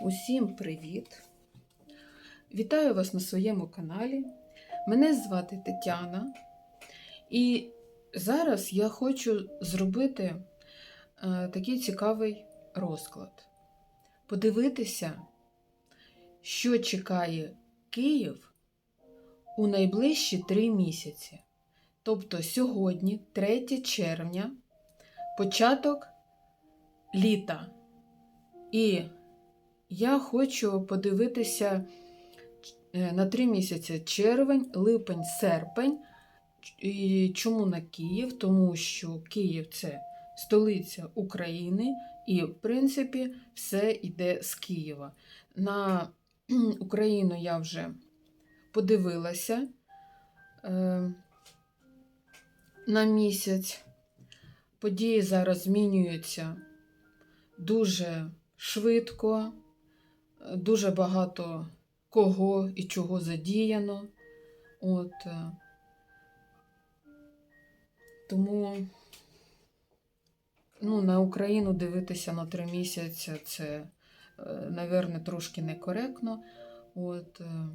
Усім привіт! Вітаю вас на своєму каналі. Мене звати Тетяна, і зараз я хочу зробити е, такий цікавий розклад. Подивитися, що чекає Київ у найближчі три місяці. Тобто сьогодні, 3 червня, початок літа. І я хочу подивитися е, на три місяці: червень, липень, серпень. І чому на Київ? Тому що Київ це столиця України, і, в принципі, все йде з Києва. На Україну я вже подивилася е, на місяць. Події зараз змінюються дуже швидко, дуже багато кого і чого задіяно. От, е, тому ну, на Україну дивитися на три місяці це, напевне, трошки некоректно. От, е,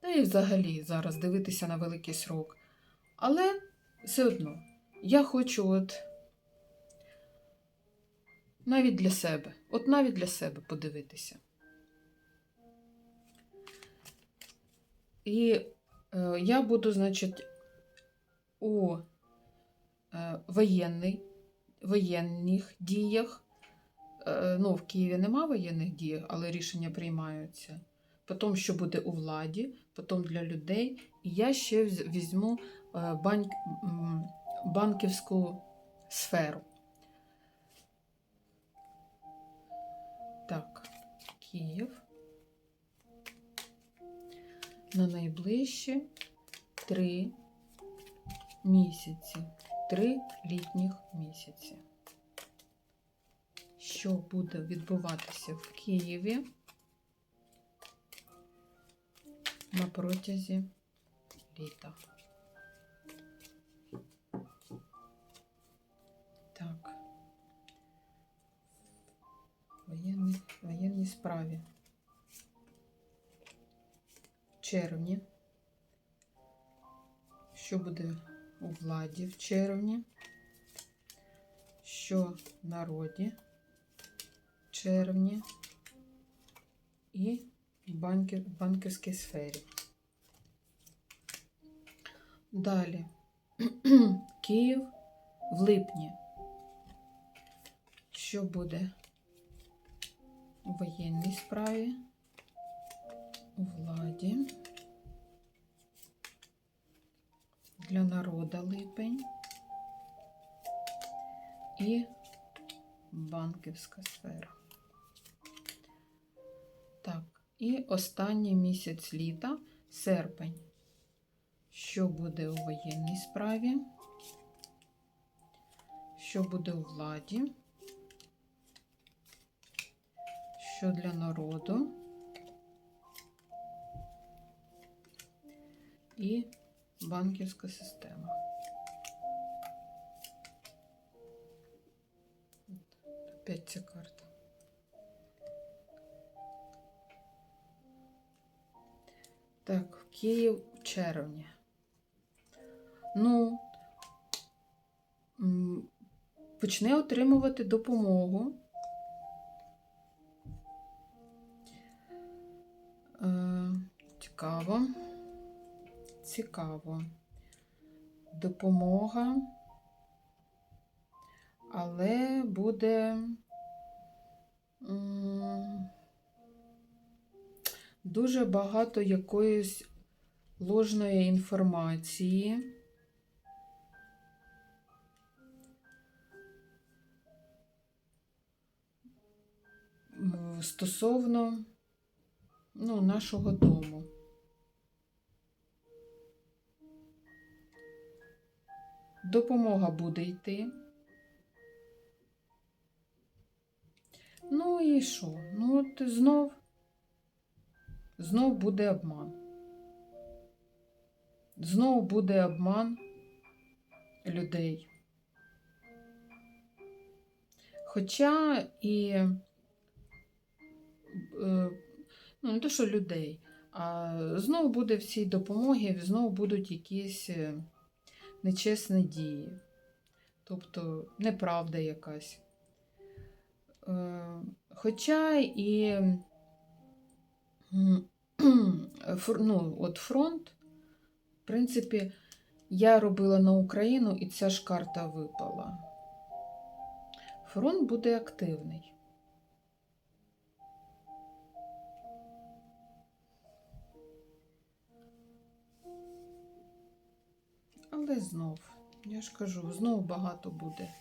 та і взагалі зараз дивитися на великий срок. Але все одно я хочу от навіть для себе. От навіть для себе подивитися. І е, я буду, значить, у е, воєнний, воєнних діях. Е, ну, в Києві нема воєнних дій, але рішення приймаються. Потім, що буде у владі, потім для людей. І я ще візьму е, банк, банківську сферу. Так, Київ. На найближчі три місяці. Три літніх місяці. Що буде відбуватися в Києві на протязі літа? Так. Воєнний, воєнній справі. Червні. Що буде у владі в червні? Що народі в червні і в банківській сфері. Далі. Київ в липні. Що буде у воєнній справі, у владі, для народа липень і банківська сфера. Так, і останній місяць літа, серпень. Що буде у воєнній справі? Що буде у владі? що для народу і банківська система. Опять ця карта. Так, Київ в червні. Ну, почне отримувати допомогу. Е, Цікаво. Цікаво. Допомога. Але буде дуже багато якоїсь ложної інформації. Стосовно ну, нашого дому. Допомога буде йти. Ну і що? Ну, от знов, знов буде обман. Знов буде обман людей. Хоча і е, ну не то, що людей, а знову буде всі допомоги, знову будуть якісь е, нечесні дії. Тобто неправда якась. Е, Хоча і ну, от фронт, в принципі, я робила на Україну, і ця ж карта випала. Фронт буде активний. Але знов, я ж кажу, знов багато буде.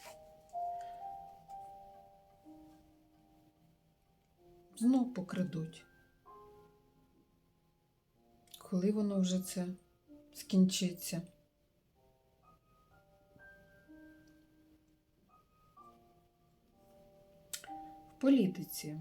Знов покрадуть. Коли воно вже це скінчиться? В політиці.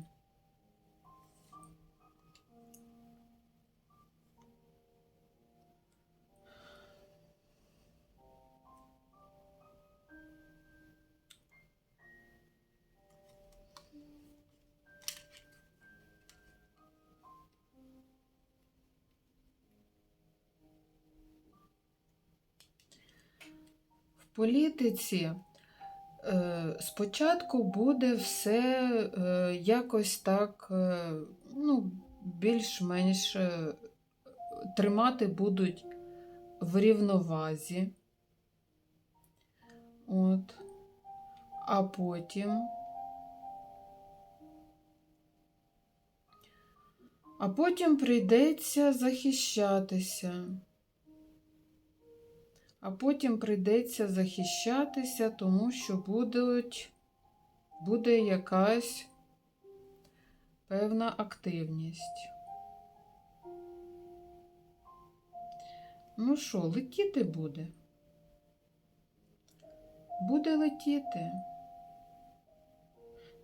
Політиці е, спочатку буде все е, якось так, е, ну, більш-менш тримати будуть в рівновазі. От. А потім. А потім прийдеться захищатися. А потім прийдеться захищатися, тому що будуть, буде якась певна активність. Ну що, летіти буде? Буде летіти.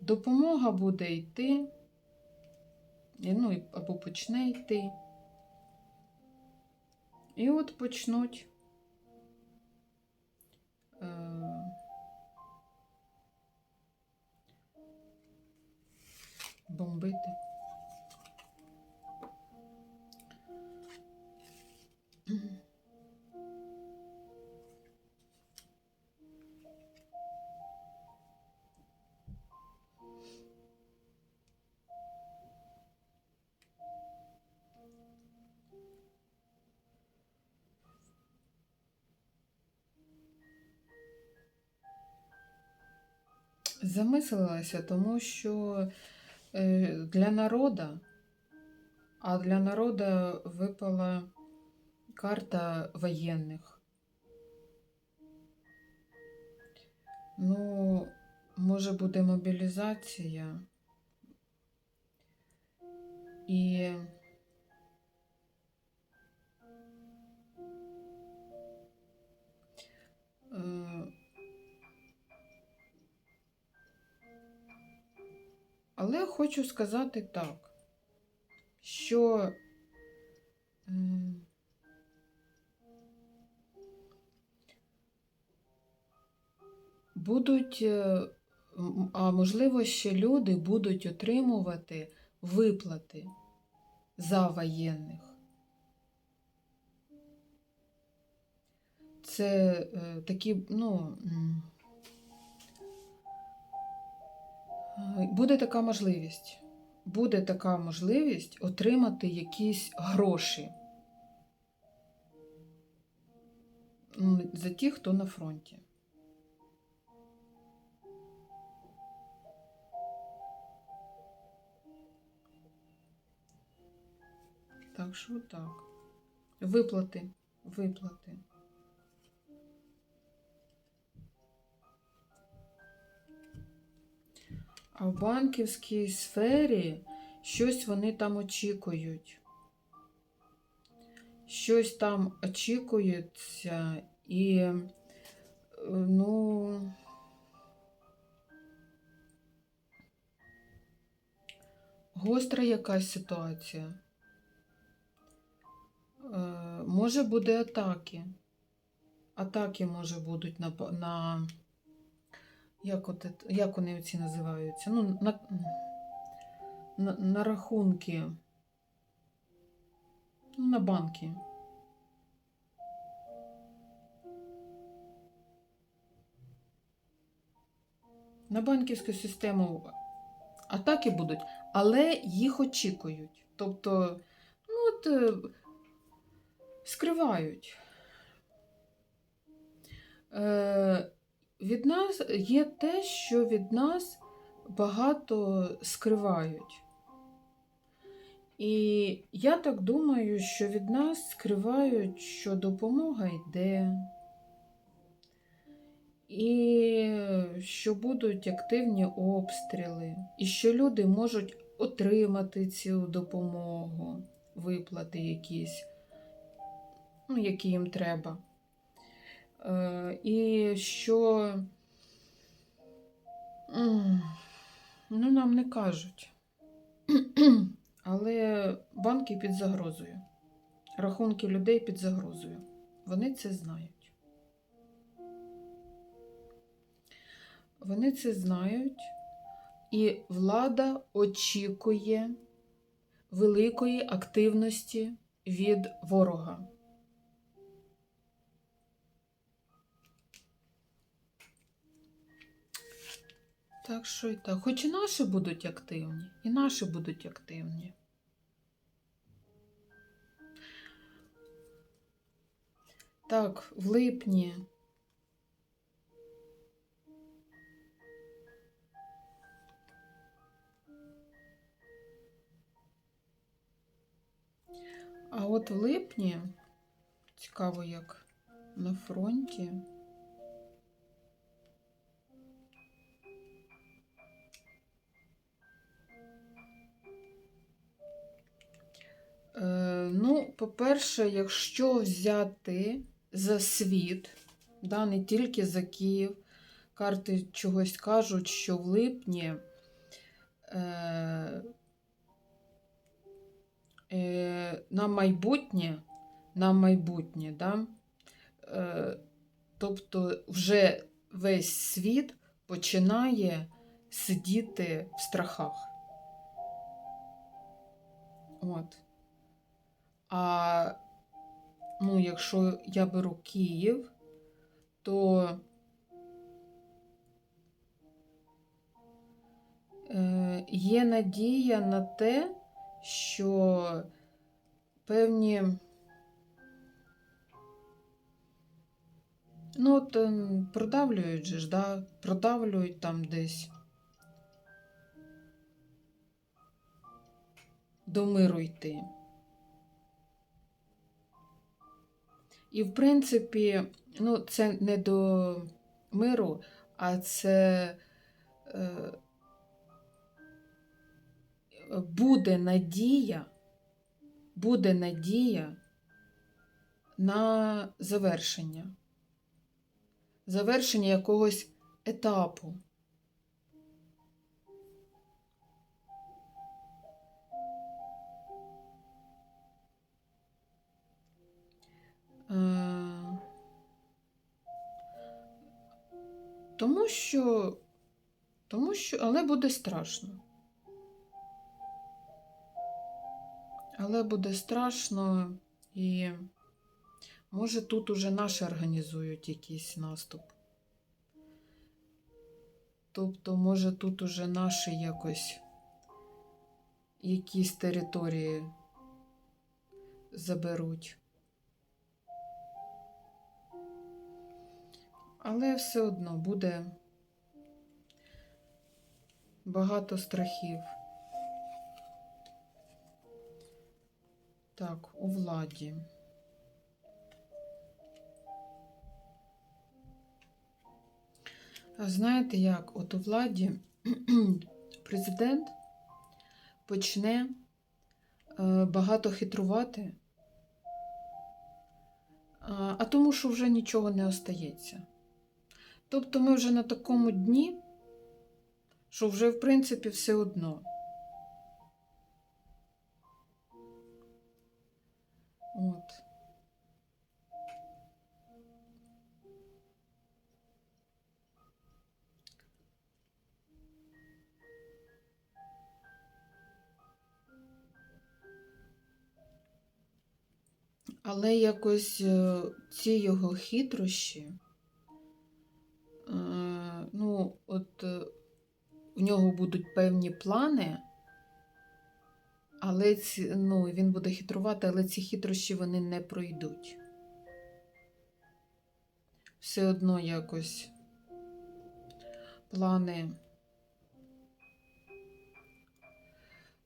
Допомога буде йти. Ну, або почне йти. І от почнуть е, бомбити. Замислилася, тому що е, для народа, а для народа випала карта воєнних. Ну, може буде мобілізація. І Але хочу сказати так, що будуть, е, а можливо, ще люди будуть отримувати виплати за воєнних. Це е, такі, ну. Буде така можливість. Буде така можливість отримати якісь гроші за ті, хто на фронті. Так що так. Виплати, виплати. А в банківській сфері щось вони там очікують. Щось там очікується і, е, ну, гостра якась ситуація. Е, Може буде атаки. Атаки може будуть на, на як, от, як вони оці називаються? Ну, на, на, на рахунки, ну, на банки. На банківську систему атаки будуть, але їх очікують. Тобто, ну от е, скривають. Е, від нас є те, що від нас багато скривають. І я так думаю, що від нас скривають, що допомога йде, і що будуть активні обстріли, і що люди можуть отримати цю допомогу, виплати якісь, ну, які їм треба. Е, І що ну, нам не кажуть. Але банки під загрозою. Рахунки людей під загрозою. Вони це знають. Вони це знають, і влада очікує великої активності від ворога. Так що і так. Хоч і наші будуть активні, і наші будуть активні. Так, в липні. А от в липні, цікаво, як на фронті. Ну, по-перше, якщо взяти за світ, да, не тільки за Київ, карти чогось кажуть, що в липні е, е, на майбутнє, на майбутнє, да, е, тобто вже весь світ починає сидіти в страхах. От. А ну, якщо я беру Київ, то е, є надія на те, що певні, ну, от ем, продавлюють же ж, да? продавлюють там десь. До миру йти. І, в принципі, ну, це не до миру, а це е, буде надія, буде надія на завершення, завершення якогось етапу. Тому що, тому що, але буде страшно. Але буде страшно і може тут уже наші організують якийсь наступ. Тобто, може, тут уже наші якось якісь території заберуть. Але все одно буде багато страхів. Так, у владі. Знаєте як? От у владі президент почне е, багато хитрувати, а тому, що вже нічого не остається. Тобто ми вже на такому дні, що вже, в принципі, все одно. От. Але якось е, ці його хитрощі от е, в нього будуть певні плани, але ці, ну, він буде хитрувати, але ці хитрощі вони не пройдуть. Все одно якось плани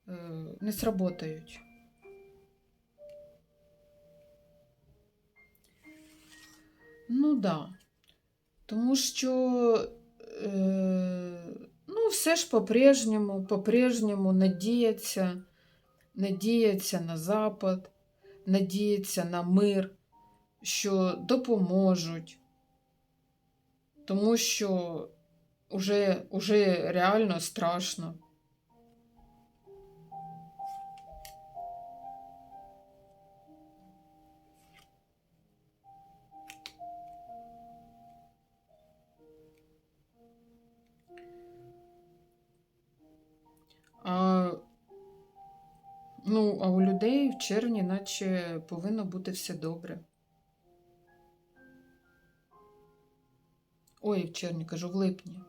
е, не сработають. Ну да. Тому що е, ну, все ж по-прежньому, по-прежньому надіється, надіється на Запад, надіється на мир, що допоможуть. Тому що уже, уже реально страшно. Ну, а у людей в червні, наче повинно бути все добре. Ой, в червні, кажу, в липні.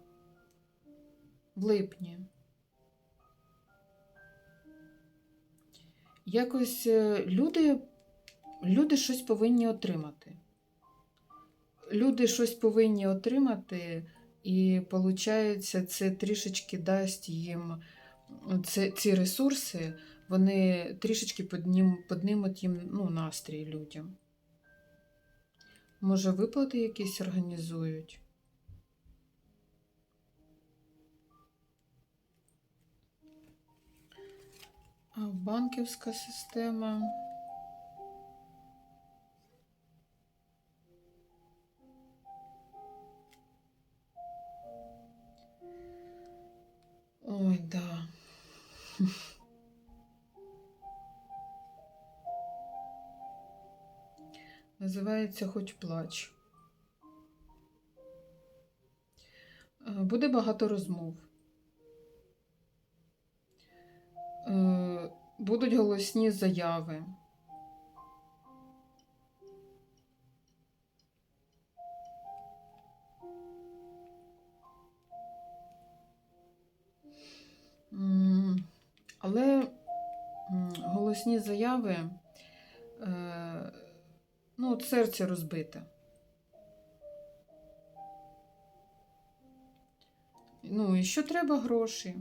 В липні. Якось е, люди, люди щось повинні отримати. Люди щось повинні отримати, і, виходить, це трішечки дасть їм ці ресурси, вони трішечки піднім, піднімуть їм ну, настрій людям. Може, виплати якісь організують? А банківська система. Ой, да. Називається Хоч плач. Е, Буде багато розмов. Е, Будуть голосні заяви. Але голосні заяви, от серце розбите. Ну, і що треба гроші?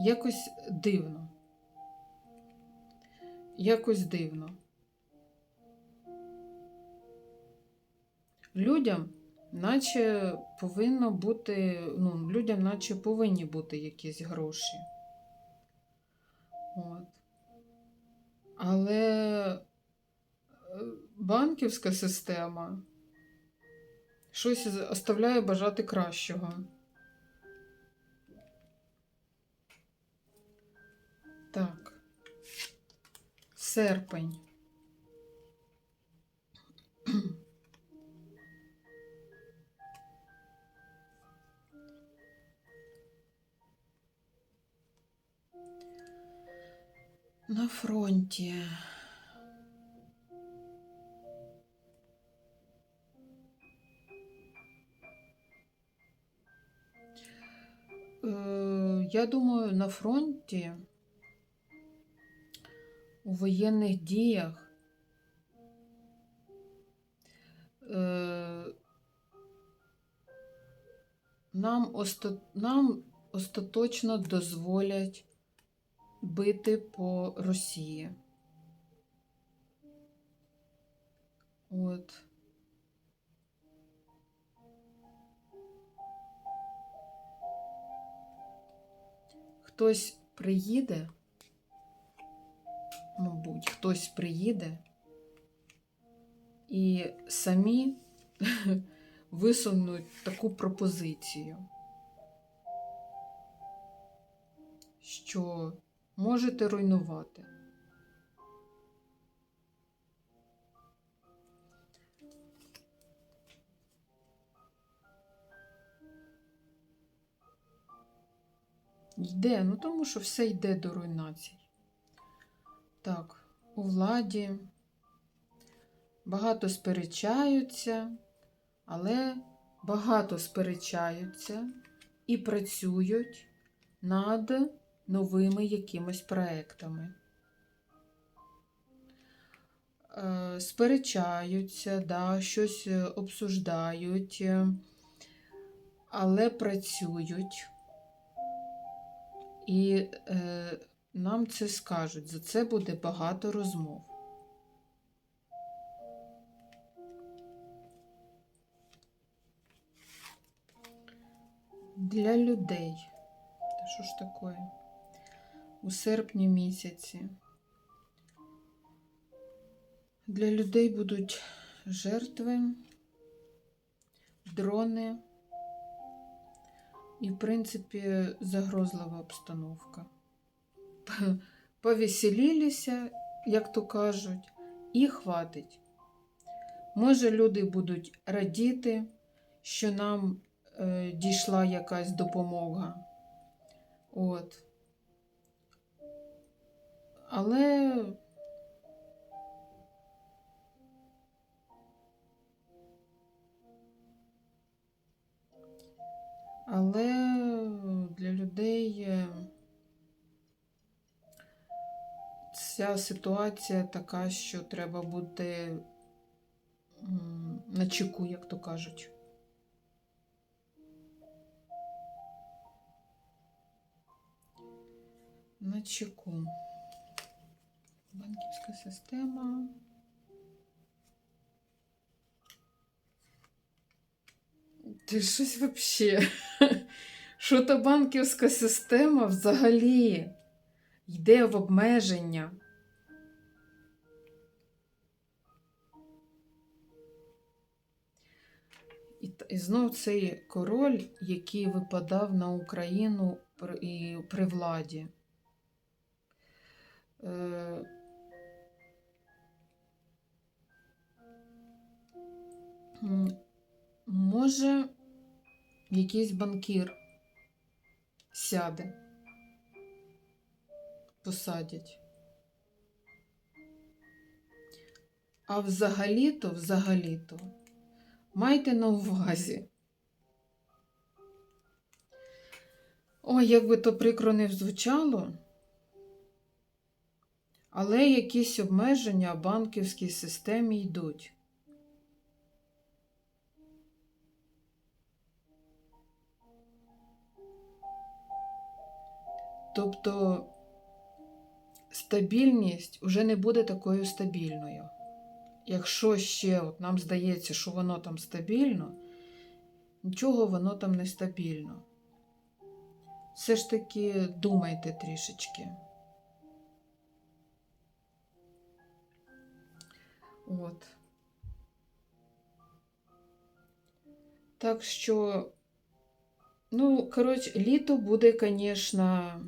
Якось дивно. Якось дивно. Людям, наче повинно бути, ну, людям, наче повинні бути якісь гроші. От. Але е, банківська система щось оставляє бажати кращого. Так. Серпень. На фронті. Е, Я думаю, на фронті у воєнних діях е, нам, нам остаточно дозволять бити по Росії. От. Хтось приїде, мабуть, хтось приїде і самі висунуть таку пропозицію, що можете руйнувати. Йде, ну тому що все йде до руйнацій. Так, у владі багато сперечаються, але багато сперечаються і працюють над новими якимись проектами. Е, Сперечаються, да, щось е, обсуждають, е, але працюють. І е, нам це скажуть. За це буде багато розмов. Для людей. Та що ж таке? У серпні місяці. Для людей будуть жертви, дрони і, в принципі, загрозлива обстановка. Повеселілися, як то кажуть, і хватить. Може, люди будуть радіти, що нам е, дійшла якась допомога. От. Але Але для людей е, ця ситуація така, що треба бути на чеку, як то кажуть. На чеку. Банківська система. Ти щось взагалі. Що то банківська система взагалі йде в обмеження. І, і знов цей король, який випадав на Україну при, і при владі. Е, Може, якийсь банкір сяде, посадять. А взагалі-то, взагалі-то, майте на увазі. Ой, як би то прикро не звучало, але якісь обмеження в банківській системі йдуть. Тобто стабільність вже не буде такою стабільною. Якщо ще от нам здається, що воно там стабільно, нічого воно там не стабільно. Все ж таки думайте трішечки. От. Так що, ну, коротше, літо буде, звісно,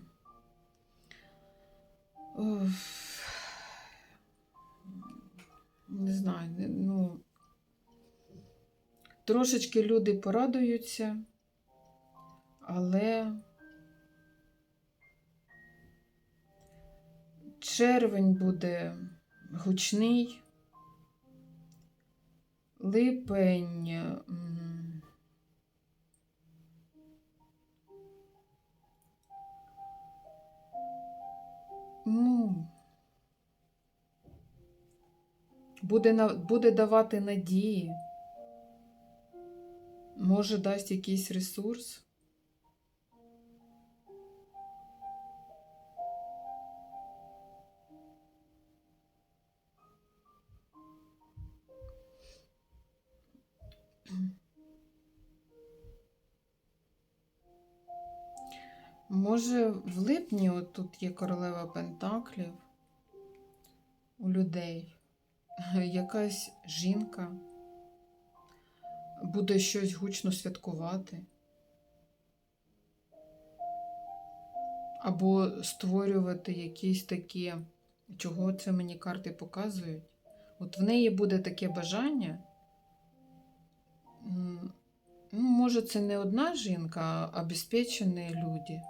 не знаю, ну, трошечки люди порадуються, але червень буде гучний, липень. Буде, буде давати надії. Може, дасть якийсь ресурс. Може, в липні от тут є королева Пентаклів у людей. Якась жінка буде щось гучно святкувати. Або створювати якісь такі, чого це мені карти показують. От в неї буде таке бажання. Ну, може, це не одна жінка, а обезпечені люди.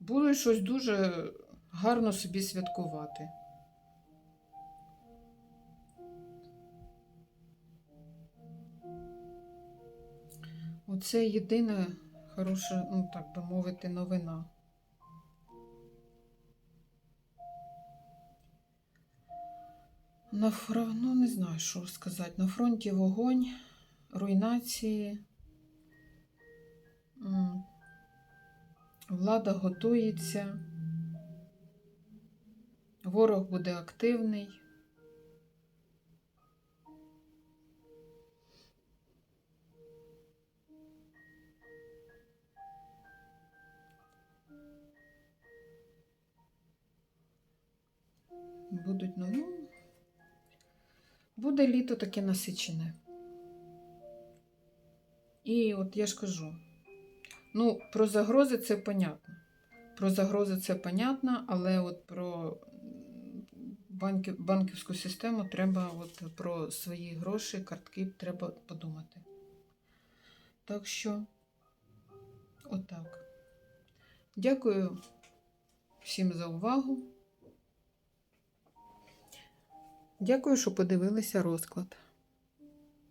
Буду щось дуже гарно собі святкувати. Оце єдина хороша, ну так би мовити, новина. На фронт, ну не знаю, що сказати. На фронті вогонь, руйнації. Влада готується. Ворог буде активний. Будуть, ну, ну, буде літо таке насичене. І от я ж кажу, ну, про загрози це понятно. Про загрози це понятно, але от про банківську систему треба, от про свої гроші, картки треба подумати. Так що, отак. Дякую всім за увагу. Дякую, що подивилися розклад.